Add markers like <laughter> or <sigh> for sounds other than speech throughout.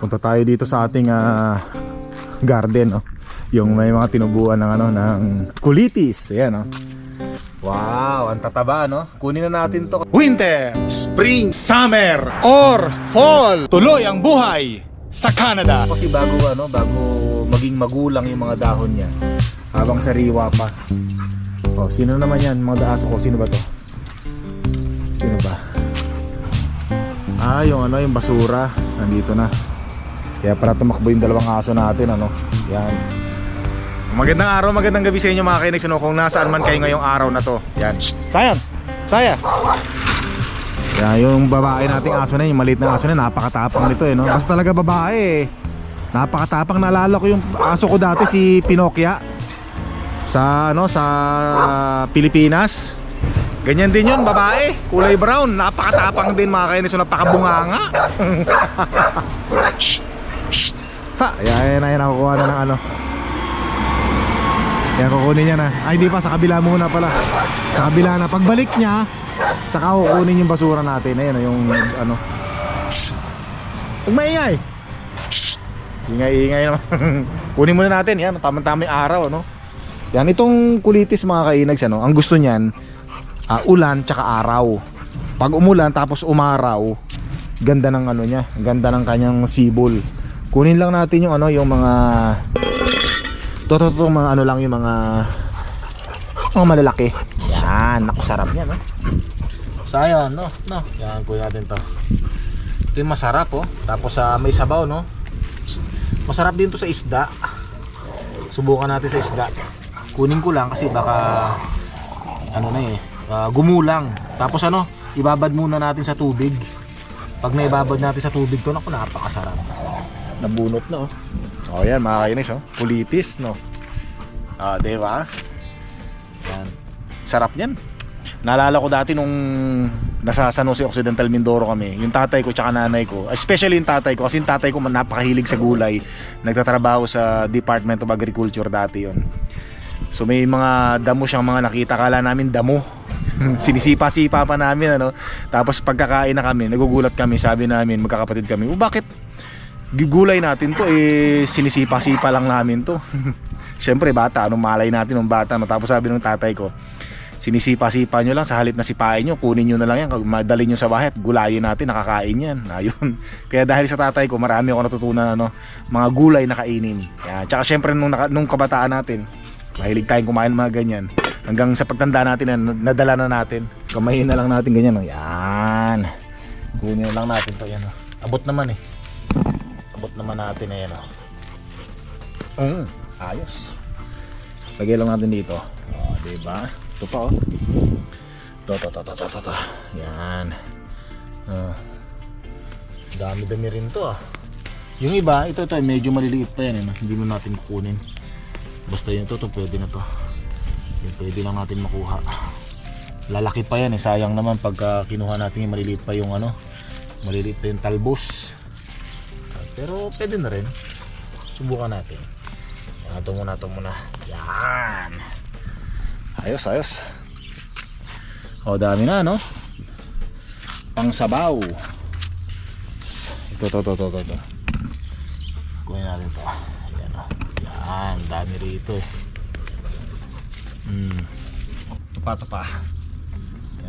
Punta tayo dito sa ating ah, garden, oh. Yung may mga tinubuan ng ano ng kulitis. Ayan, oh. Wow, ang tataba, no? Kunin na natin to. Winter, Spring, Summer, or Fall. Tuloy ang buhay sa Canada. Kasi bago ano, bago maging magulang yung mga dahon niya. Habang sariwa pa. Oh, sino naman yan? Mga daaso ko, sino ba to? Ah, yung ano, yung basura. Nandito na. Kaya para tumakbo yung dalawang aso natin, ano? Yan. Magandang araw, magandang gabi sa inyo mga kainis. Ano, kung nasaan man kayo ngayong araw na to. Yan. Shh, Sayan! Saya! Yan, yung babae nating aso na, yung maliit na aso na, napakatapang nito eh, no? Basta talaga babae eh. Napakatapang naalala ko yung aso ko dati si Pinocchia sa ano sa Pilipinas. Ganyan din yun, babae, kulay brown, napakatapang din mga kainis, napakabunganga. <laughs> Shh, shh. Ha, ayan, ayan, ayan, nakukuha na ng ano. Kaya kukunin niya na. Ay, di pa, sa kabila muna pala. Sa kabila na. Pagbalik niya, saka kukunin yung basura natin. Ayan, yung ano. Shh. Huwag maingay. Shh. Ingay-ingay <laughs> kunin muna natin. Yan, tamang-tama yung araw, ano. Yan, itong kulitis mga kainags, ano, ang gusto niyan, ah, ulan tsaka araw. Pag umulan tapos umaraw, ganda ng ano niya, ganda ng kanyang sibol. Kunin lang natin yung ano, yung mga to, to, to, mga ano lang yung mga mga malalaki. Yan, naku sarap niya, no. Sayang, no, no. Yan, kunin natin to. Ito yung masarap, oh. Tapos sa may sabaw, no. Masarap din to sa isda. Subukan natin sa isda. Kunin ko lang kasi baka ano na eh, ah, gumulang. Tapos ano, ibabad muna natin sa tubig. Pag naibabad natin sa tubig to, naku, napakasarap. Nabunot na oh. Oh, yan mga kainis oh. Pulitis, no. Ah, di ba? Yan. Sarap niyan. Naalala ko dati nung nasa San Jose Occidental Mindoro kami, yung tatay ko tsaka nanay ko, especially yung tatay ko kasi yung tatay ko napakahilig sa gulay. Nagtatrabaho sa Department of Agriculture dati yon. So may mga damo siyang mga nakita kala namin damo. <laughs> Sinisipa-sipa pa namin ano. Tapos pagkakain na kami, nagugulat kami, sabi namin magkakapatid kami, "Oh, bakit gigulay natin to eh sinisipa-sipa lang namin to." <laughs> Siyempre bata, anong malay natin ng bata no? Tapos sabi ng tatay ko, sinisipa-sipa nyo lang sa halip na sipain nyo, kunin nyo na lang yan, madali nyo sa bahay at gulayin natin, nakakain yan. <laughs> Ayun. Kaya dahil sa tatay ko, marami ako natutunan ano, mga gulay na kainin. Yan. Tsaka syempre nung, nung kabataan natin, mahilig tayong kumain mga ganyan. Hanggang sa pagtanda natin, na, nadala na natin. Kamayin na lang natin ganyan. Oh. Yan. Kunin na lang natin to. Yan, oh. Abot naman eh. Abot naman natin na yan. Oh. Mm, ayos. Lagay lang natin dito. Oh, diba? Ito pa oh. Ito, ito, ito, ito, ito, ito. Yan. Ah. Dami-dami rin to ah. Yung iba, ito, ito, medyo maliliit pa yan. Eh, no? Hindi mo natin kukunin. Basta yun, ito, ito, pwede na to. Yung pwede lang natin makuha. Lalaki pa yan eh. Sayang naman pagka kinuha natin yung maliliit pa yung ano. Maliliit pa yung talbos. Ah, Pero pwede na rin. Subukan natin. Yan, ito muna, ito muna. Yan. Ayos, ayos. O, dami na, no? Pang sabaw. Ito, ito, ito, ito, ito. Kunin natin ito. Yan, dami rito eh. Hmm. Tupa, tupa.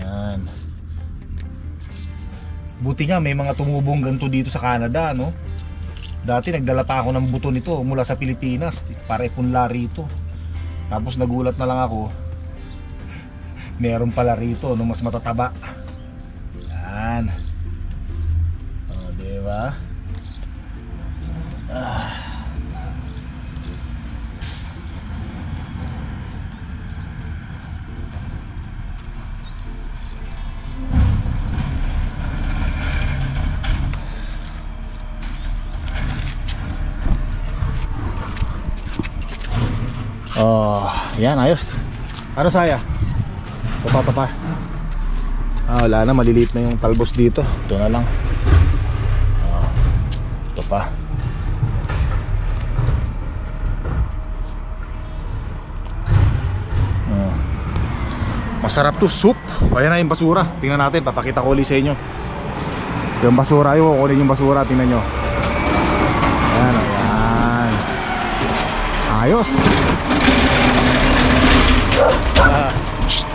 Yan. Buti nga, may mga tumubong ganito dito sa Canada, no? Dati nagdala pa ako ng buto nito mula sa Pilipinas para ipunla rito. Tapos nagulat na lang ako, <laughs> meron pala rito no mas matataba. Yan. O, di ba? Ah. Oh, yan ayos. Ano saya? Papa, papa. Ah, wala na, maliliit na yung talbos dito. Ito na lang. Ah, ito pa. Ah. Masarap to soup. Ayan na yung basura. Tingnan natin, papakita ko ulit sa inyo. Yung basura, ayun, kukunin yung basura, tingnan nyo. Ayan, ayan. Ayos. Ah, shh.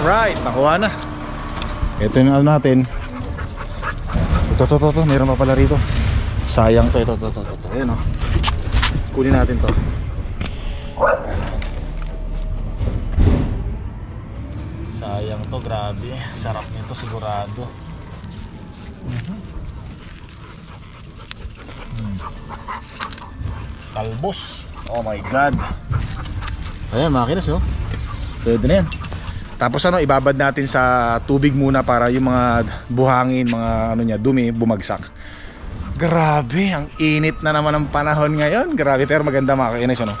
Alright, nakuha na. Ito yung ano natin. Ito, ito, ito, ito. Meron pa pala rito. Sayang to, ito, ito, ito, ito. Ayan o. Kunin natin to. Sayang to, grabe. Sarap nito sigurado. Mhm. Talbos. Oh my god. Ayan, makinas oh. Pwede na yan. Tapos ano, ibabad natin sa tubig muna para yung mga buhangin, mga ano niya, dumi, bumagsak. Grabe, ang init na naman ng panahon ngayon. Grabe, pero maganda mga kainis, ano?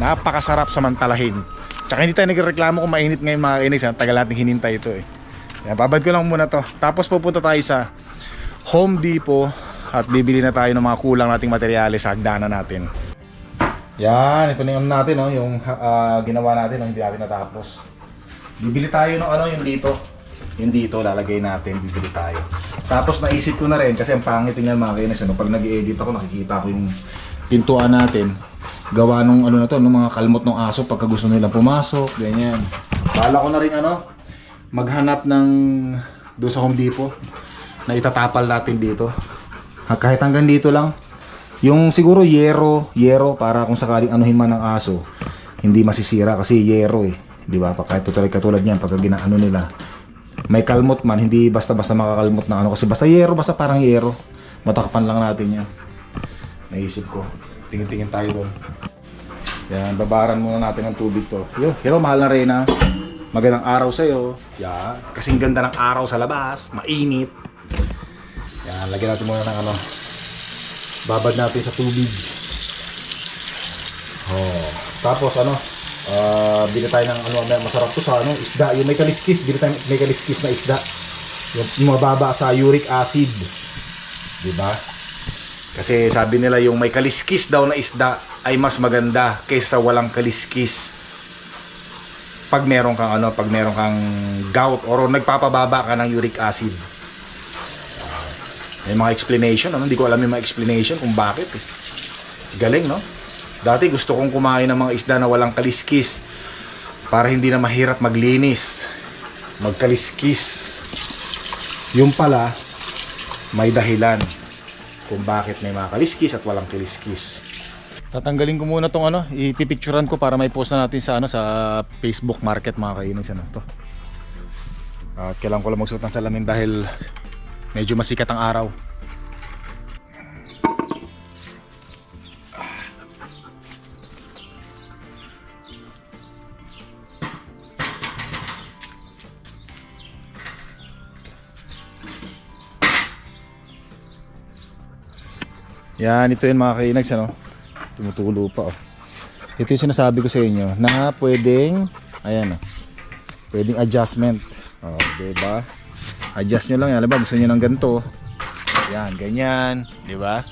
Napakasarap samantalahin. Tsaka hindi tayo nagreklamo kung mainit ngayon mga kainis, ha? Tagal natin hinintay ito eh. Yan, babad ko lang muna to. Tapos pupunta tayo sa Home Depot at bibili na tayo ng mga kulang nating materyales sa hagdanan natin. Yan, ito na yung ano natin, no? yung ah, ginawa natin, no? hindi natin natapos. Bibili tayo ng ano yung dito. Yung dito lalagay natin, bibili tayo. Tapos naisip ko na rin kasi ang pangit tingnan mga kainis ano, pag nag-edit ako nakikita ko yung pintuan natin. Gawa nung ano na to, nung mga kalmot ng aso pagka gusto nilang pumasok, ganyan. Bala ko na rin ano, maghanap ng doon sa Home Depot na itatapal natin dito. Kahit hanggang dito lang. Yung siguro yero, yero para kung sakaling anuhin man ng aso, hindi masisira kasi yero eh. 'Di ba? Pa kahit tutulad katulad niyan pag ginaano nila. May kalmot man, hindi basta-basta makakalmot na ano kasi basta yero, basta parang yero. Matakpan lang natin 'yan. Naisip ko. Tingin-tingin tayo doon. Yan, babaran muna natin ng tubig to. Yo, hello mahal na Reyna. Magandang araw sa iyo. Yan, kasing ganda ng araw sa labas, mainit. Yan, lagyan natin muna ng ano, babad natin sa tubig. Oh, tapos ano, ah bili tayo ng ano, may masarap to sa ano, isda, yung may kaliskis, bili tayo may kaliskis na isda. Yung, mababa sa uric acid. 'Di ba? Kasi sabi nila yung may kaliskis daw na isda ay mas maganda kaysa sa walang kaliskis. Pag meron kang ano, pag meron kang gout or nagpapababa ka ng uric acid. May mga explanation, ano? Hindi ko alam yung mga explanation kung bakit. Eh. Galing, no? Dati gusto kong kumain ng mga isda na walang kaliskis para hindi na mahirap maglinis. Magkaliskis. Yung pala, may dahilan kung bakit may mga kaliskis at walang kaliskis. Tatanggalin ko muna tong ano, ipipicturean ko para may post na natin sa ano sa Facebook Market mga kainis ano to. At kailangan ko lang magsuot ng salamin dahil medyo masikat ang araw. Yan, ito yun mga kainags, ano? Tumutulo pa, oh. Ito yung sinasabi ko sa inyo na pwedeng, ayan, oh. Pwedeng adjustment. Oh, diba? Adjust nyo lang yan. Diba? Gusto nyo ng ganito. Yan, ganyan. Diba?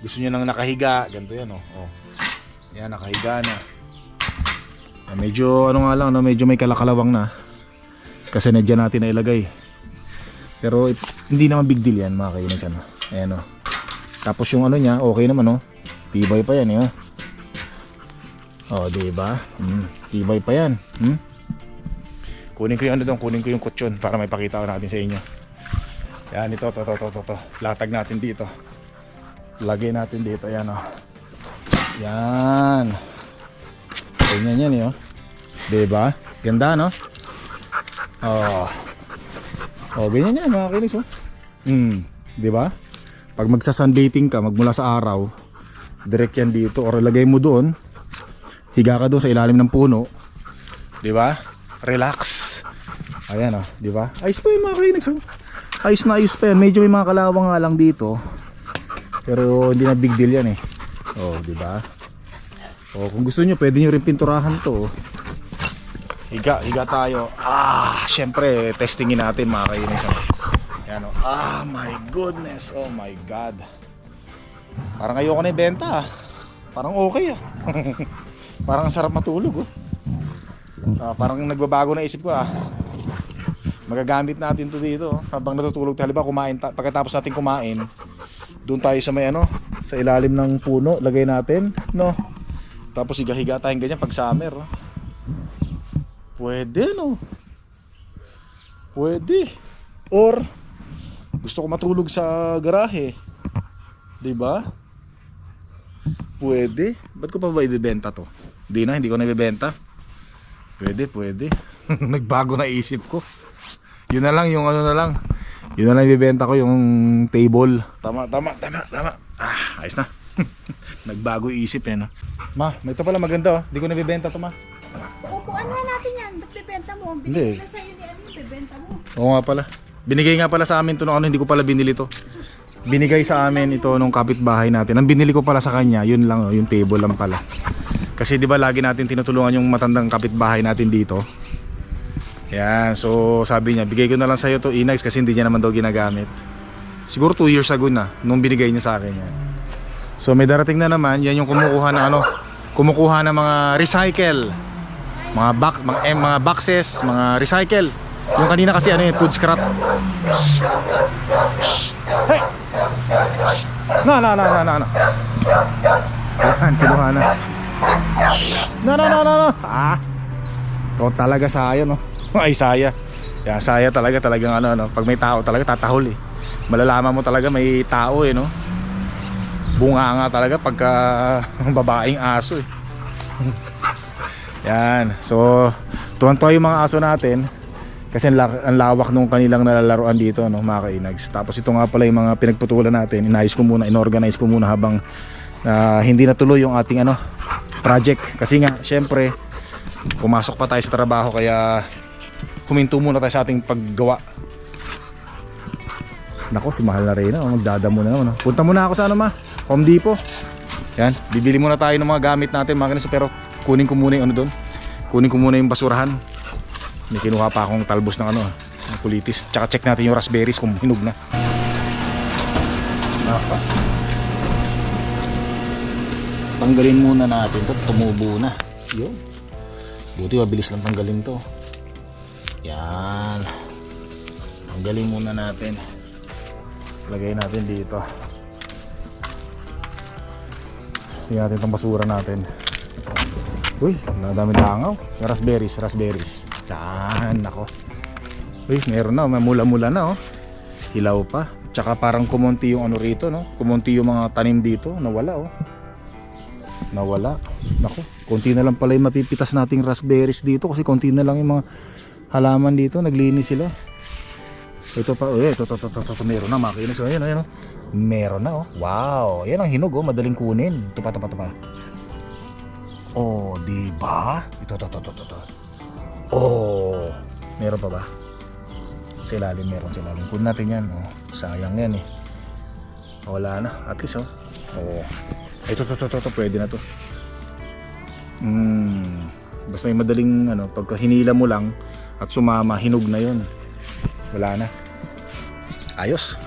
Gusto nyo ng nakahiga. Ganito yan, oh. oh. Yan, nakahiga na. Ah, Medyo, ano nga lang, no? medyo may kalakalawang na. Kasi nadyan natin na ilagay. Pero it- hindi naman big deal yan mga kainis. Ano? Ayan, oh. Tapos yung ano niya, okay naman oh. Tibay pa yan, eh. Oh, oh di ba? Hmm, tibay pa yan. Hmm? Kunin ko yung ano doon, kunin ko yung kutsyon para may pakita ko natin sa inyo. Yan, ito, to, to, to, to, to. Latag natin dito. Lagay natin dito, yan oh. Yan. Ganyan yan, eh, oh. Di ba? Ganda, no? Oh. Oh, ganyan yan, mga kinis, oh. Hmm, di ba? Pag magsa-sunbathing ka, magmula sa araw, direct yan dito or lagay mo doon. Higa ka doon sa ilalim ng puno. 'Di ba? Relax. Ayan oh, 'di ba? Ayos pa 'yung mga kainis oh. Ayos na ayos pa yan. Medyo may mga kalawang nga lang dito. Pero hindi na big deal yan eh. Oh, 'di ba? Oh, kung gusto niyo, pwede niyo rin pinturahan 'to. oh. Higa, higa tayo. Ah, syempre, testingin natin mga kainis. oh. Yan o. Ah, my goodness. Oh my God. Parang ayoko na ibenta ah. Parang okay ah. <laughs> parang ang sarap matulog oh. Ah, parang nagbabago na isip ko ah. Magagamit natin to dito oh. habang natutulog tayo. Halimbawa kumain ta- pagkatapos natin kumain, doon tayo sa may ano, sa ilalim ng puno, lagay natin, no? Tapos higa-higa tayong ganyan pag summer. oh. Pwede no. Pwede. Or gusto ko matulog sa garahe. 'Di ba? Pwede. Ba't ko pa ba ibebenta to? Hindi na, hindi ko na ibebenta. Pwede, pwede. <laughs> Nagbago na isip ko. Yun na lang, yung ano na lang. Yun na lang ibebenta ko, yung table. Tama, tama, tama, tama. Ah, ayos na. <laughs> Nagbago isip eh, no? Ma, may ito pala maganda oh. Hindi ko na ibebenta to, ma. Upuan nga natin yan. Ba't bibenta mo? Hindi. Binigay na sa'yo ni ano, bibenta mo. Oo nga pala. Binigay nga pala sa amin to nung ano, hindi ko pala binili to. Binigay sa amin ito nung kapitbahay natin. Ang binili ko pala sa kanya, yun lang, oh, yung table lang pala. Kasi 'di ba lagi natin tinutulungan yung matandang kapitbahay natin dito. Yan, so sabi niya, bigay ko na lang sa iyo to Inax kasi hindi niya naman daw ginagamit. Siguro 2 years ago na nung binigay niya sa akin yan. So may darating na naman, yan yung kumukuha ng ano, kumukuha ng mga recycle. Mga box, mga, eh, mga boxes, mga recycle. Yung kanina kasi ano yung food scrap. Shh. Shh. Hey. Shh. Na na na na na na. Ayan, kinuha na. Na na na na na. Ah. Ito talaga saya no. <laughs> Ay saya. Yeah, saya talaga talagang ano ano. Pag may tao talaga tatahol eh. Malalaman mo talaga may tao eh no. Bunga nga talaga pagka <laughs> babaeng aso eh. <laughs> Yan. So, tuwan-tuwa yung mga aso natin. Kasi ang, la- ang lawak nung kanilang nalalaroan dito, no, mga kainags. Tapos ito nga pala yung mga pinagputulan natin. Inayos ko muna, inorganize ko muna habang ah, hindi natuloy yung ating ano, project. Kasi nga, syempre, pumasok pa tayo sa trabaho kaya huminto muna tayo sa ating paggawa. Nako, si Mahal na Reyna, oh, magdadamo na naman. oh. Punta muna ako sa ano ma, Home Depot. Yan, bibili muna tayo ng mga gamit natin mga kaniso, pero kunin ko muna yung ano doon. Kunin ko muna yung basurahan. May kinuha pa akong talbos ng ano, ng kulitis. Tsaka check natin yung raspberries kung hinog na. Naka. Tanggalin muna natin to, tumubo na. Yun. Buti mabilis lang tanggalin to. Yan. Tanggalin muna natin. Lagay natin dito. Tingnan natin itong basura natin. Uy, nadami langaw. Yung raspberries, raspberries. Yan, nako. Uy, meron na, may mula-mula na oh. Hilaw pa. Tsaka parang kumonti yung ano rito, no? Kumonti yung mga tanim dito, nawala oh. Nawala. Nako, konti na lang pala yung mapipitas nating raspberries dito kasi konti na lang yung mga halaman dito, naglinis sila. Ito pa, oh, ito, ito, ito, ito, ito, meron na makinis. Oh, ayan, ayan, oh. Meron na, oh. Wow, yan ang hinog, oh. Madaling kunin. Ito pa, ito pa, ito pa. Oh, di ba? Ito, ito, ito, ito, ito. Oh, meron pa ba? Sa ilalim, meron sa ilalim. Kunin natin yan, oh. Sayang yan, eh. Wala na, at least, oh. Oh. Ito, ito, ito, ito, ito. Pwede na to. Hmm. Basta yung madaling, ano, pagka hinila mo lang at sumama, hinog na yon. Wala na. Ayos.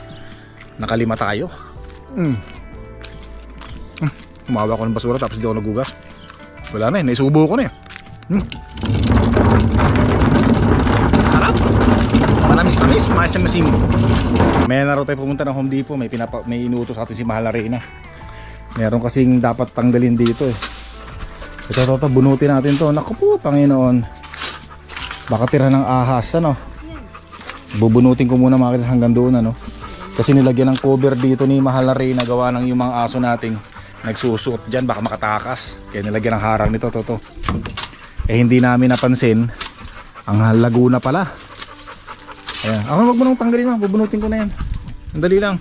Nakalima tayo. Mm. Mm. Kumawa ko ng basura tapos hindi ako nagugas. Wala na eh. Naisubo ko na eh. Mm. Sarap. Manamis-namis. Masim-masim. May naro tayo pumunta ng Home Depot. May, pinapa, may inuutos sa atin si Mahal na Reyna. Meron kasing dapat tanggalin dito eh. Ito, ito, ito. Bunutin natin to. Naku po, Panginoon. Baka tira ng ahas, ano? bubunutin ko muna mga kids hanggang doon ano? Kasi nilagyan ng cover dito ni Mahal na Reyna gawa ng yung mga aso nating nagsusuot dyan. Baka makatakas. Kaya nilagyan ng harang nito to, to. eh hindi namin napansin. Ang Laguna pala. Ayan. Ako wag mo nang tanggalin mo bubunutin ko na yan. Ang dali lang.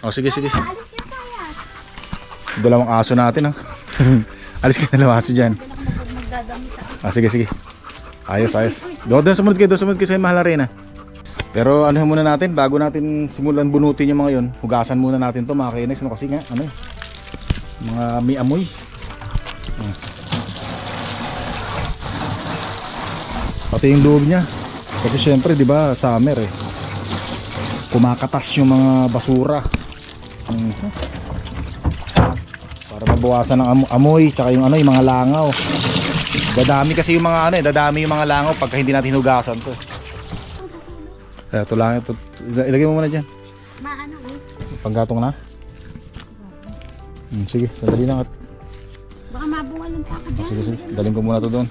Oh sige sige. Dalawang aso natin ha <laughs> alis ka dalawang aso dyan. Ah, sige, sige. Ayos, ayos. Doon, doon sumunod kayo, doon sumunod kayo sa Mahal Arena. Pero ano muna natin, bago natin simulan bunutin yung mga yon, hugasan muna natin to mga kainex, no? kasi nga, ano eh, mga may amoy. Ah. Pati yung loob niya. Kasi syempre, di ba, summer eh. Kumakatas yung mga basura. Mhm. Para mabawasan ng amo- amoy tsaka yung ano yung mga langaw. Dadami kasi yung mga ano eh, dadami yung mga langaw pagka hindi natin hinugasan to. Eh, ito lang ito. Ilagay mo muna diyan. Maano eh. Panggatong na. Hmm, sige, sandali lang at Baka mabungalan pa ako dyan. sige, sige. Daling ko muna to doon.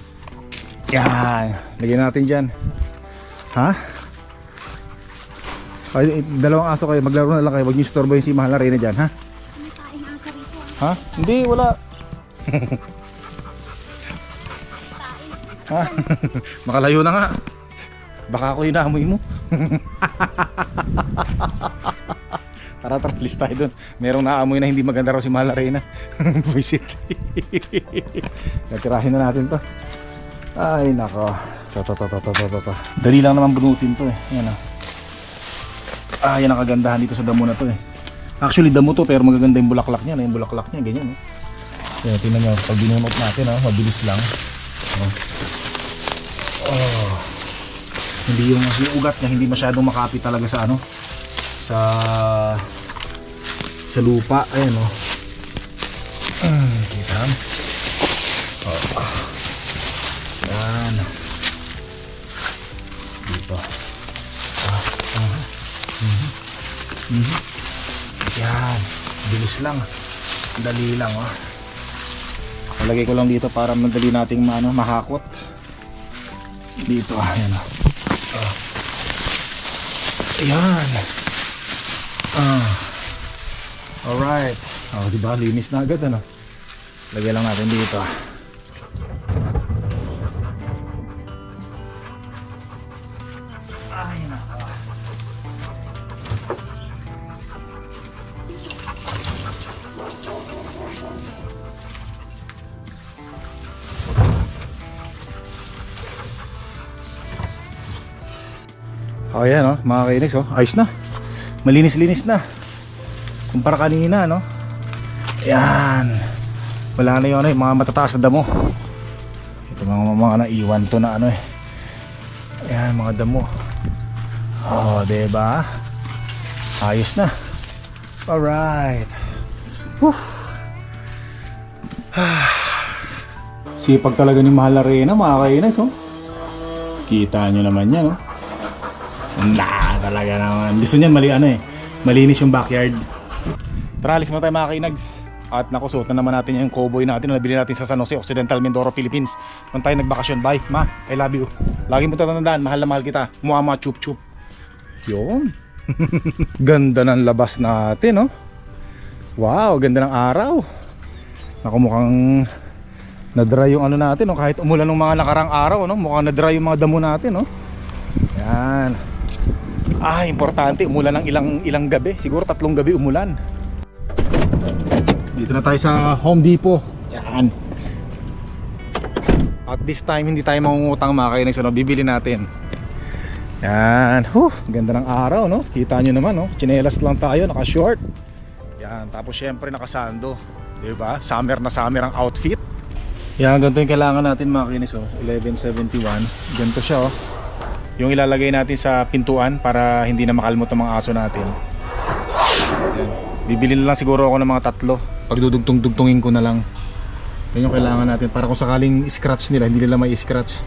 Yan. Lagyan natin diyan. Ha? Ay, eh, dalawang aso kayo, maglaro na lang kayo. Huwag niyo istorbo yung si Mahal na Reyna dyan, ha? Ano kain asa rito? Ha? Hindi, wala. <laughs> ha? <laughs> Makalayo na nga. Baka ako inaamoy mo. <laughs> tara, tara, list tayo dun. Merong naamoy na hindi maganda raw si Mahal Arena. Visit. <laughs> Natirahin na natin to. Ay, nako. To, to, to, to, to, to, to. Dali lang naman bunutin to eh. Yan ah. Ah, yan ang kagandahan dito sa damo na to eh. Actually, damo to pero magaganda yung bulaklak niya. Yung bulaklak niya, ganyan. Oh. Kaya tingnan nyo, pag binunot natin, oh, mabilis lang. Oh. Oh. Hindi yung, yung ugat niya, hindi masyadong makapit talaga sa ano, sa sa lupa. Ayan, oh. Mm, kita? Oh. Yan. Dito. Ah, ah. Mhm. Yan. Bilis lang. Dali lang, oh. Palagay ko lang dito para madali nating maano, mahakot. Dito, ah, yan. oh. Ah. Ayan. Ah. Alright. Oh, di ba? Linis na agad, ano? Lagay lang natin dito. Oh, yan, oh, mga kainex, oh. Ayos na. Malinis-linis na. Kumpara kanina, no? Yan. Wala na yun, ano, yung mga matataas na damo. Ito mga mga naiwan to na ano eh. Ayan, mga damo. Oh, 'di ba? Ayos na. Alright. Whew. <sighs> Sipag talaga ni Mahal Arena, mga kainis, oh. Kita nyo naman yan, oh. Na, talaga naman. Gusto niyan mali ano eh. Malinis yung backyard. Tara, alis mo tayo mga kainags. At naku, suot na naman natin yung cowboy natin na nabili natin sa San Jose, Occidental Mindoro, Philippines. Nung tayo nagbakasyon. Bye, ma. I love you. Lagi mo tatandaan, mahal na mahal kita. Mukha mga chup chup. Yun. <laughs> ganda ng labas natin, no? Wow, ganda ng araw. Naku, mukhang na-dry yung ano natin, no? Kahit umulan ng mga nakarang araw, no? Mukhang na-dry yung mga damo natin, no? Yan. Ah, importante, umulan ng ilang ilang gabi. Siguro tatlong gabi umulan. Dito na tayo sa Home Depot. Yan. At this time, hindi tayo mangungutang mga kainis. Ano, bibili natin. Yan. Huh, ganda ng araw, no? Kita nyo naman, no? Chinelas lang tayo, naka-short. Yan. Tapos, syempre, nakasando. Diba? Summer na summer ang outfit. Yan, ganito yung kailangan natin mga kainis, oh. 1171. Ganito siya, oh. Yung ilalagay natin sa pintuan para hindi na makalmot ang mga aso natin. Yan. Bibili na lang siguro ako ng mga tatlo. Pagdudugtong-dugtungin ko na lang. Yan yung kailangan natin para kung sakaling scratch nila, hindi nila may scratch.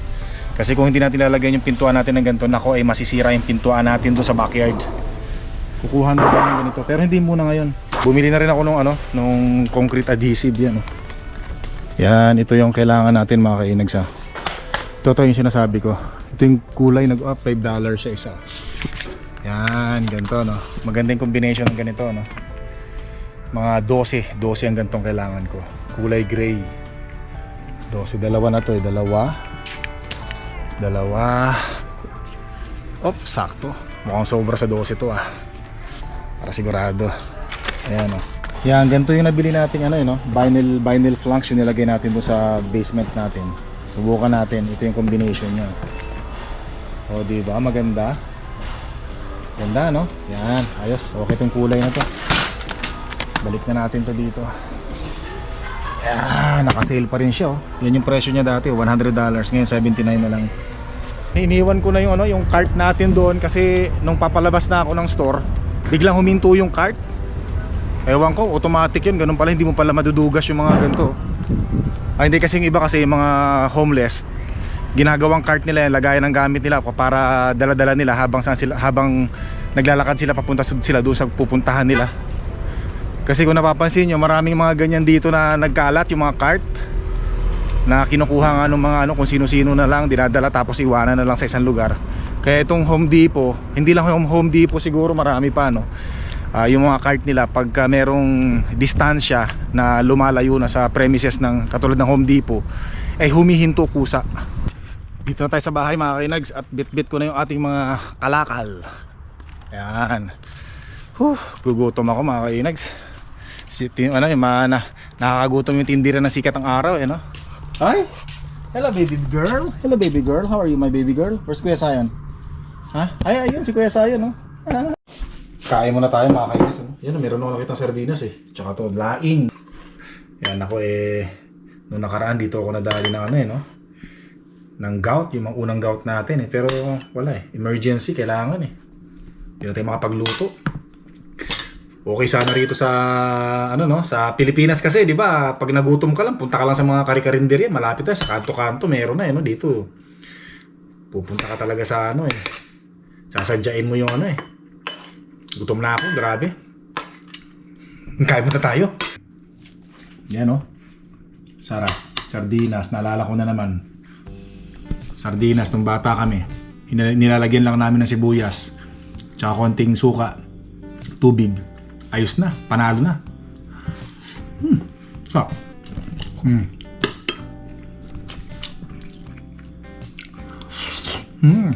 Kasi kung hindi natin lalagyan yung pintuan natin ng ganito, nako ay masisira yung pintuan natin doon sa backyard. Kukuha na lang ng ganito. Pero hindi muna ngayon. Bumili na rin ako nung ano, nung concrete adhesive yan. Oh. Yan, ito yung kailangan natin mga kainags ha. Ito to yung sinasabi ko. Ito yung kulay nag up 5 dollars sa isa. Yan, ganito no. Magandang combination ng ganito no. Mga 12, 12 ang gantong kailangan ko. Kulay gray. 12, dalawa na to eh, dalawa. Dalawa. Op, sakto. Mukhang sobra sa 12 to ah. Para sigurado. Ayan oh. Yan, ganito yung nabili natin ano yun, no? vinyl, vinyl flanks yung nilagay natin doon sa basement natin. Subukan natin, ito yung combination niya. O, di ba? Maganda. Ganda, no? Yan, ayos. Okay tong kulay na to. Balik na natin to dito. Yan, naka-sale pa rin siya, oh. Yan yung presyo niya dati, $100. Ngayon, 79 na lang. Iniwan ko na yung ano, yung cart natin doon kasi nung papalabas na ako ng store, biglang huminto yung cart. Ewan ko, automatic yun. Ganun pala, hindi mo pala madudugas yung mga ganito. Ay, hindi kasi yung iba kasi yung mga homeless, ginagawang cart nila yan, lagayan ng gamit nila para dala-dala nila habang saan sila, habang naglalakad sila papunta sila doon sa pupuntahan nila. Kasi kung napapansin nyo, maraming mga ganyan dito na nagkalat yung mga cart na kinukuha nga ng mga ano kung sino-sino na lang dinadala tapos iwanan na lang sa isang lugar. Kaya itong Home Depot, hindi lang yung Home Depot siguro marami pa no. Ah, yung mga cart nila pagka merong distansya na lumalayo na sa premises ng katulad ng Home Depot ay humihinto kusa. Dito na tayo sa bahay mga kinags at bit-bit ko na yung ating mga kalakal. Ayan. Huh, gugutom ako mga kainags. Si, tin, ano, yung mga na, nakakagutom yung tindira ng sikat ng araw, eh, no? Hi! Hello, baby girl. Hello, baby girl. How are you, my baby girl? Where's Kuya Sayan? Ha? Ay, ayun, si Kuya Sayan, no? Kain muna tayo, mga kainis. Ano? Yan, meron ako nakita sardinas, eh. Tsaka to, laing. Yan, ako, eh, nung nakaraan dito ako nadali ng ano, eh, no? Ng gout, yung mga unang gout natin eh. Pero wala eh. Emergency, kailangan eh. Hindi na tayo makapagluto. Okay sana rito sa ano no, sa Pilipinas kasi, 'di ba? Pag nagutom ka lang, punta ka lang sa mga kari-karinderya, malapit na sa kanto-kanto, meron na eh no dito. Pupunta ka talaga sa ano eh. Sasadyain mo yung ano eh. Gutom na ako, grabe. <laughs> Kain muna tayo. Yan no. Sarap. Sardinas, naalala ko na naman. Sardinas nung bata kami. Nilalagyan lang namin ng sibuyas. Tsaka konting suka. Tubig. Ayos na. Panalo na. Hmm. Sarap. Hmm. Hmm.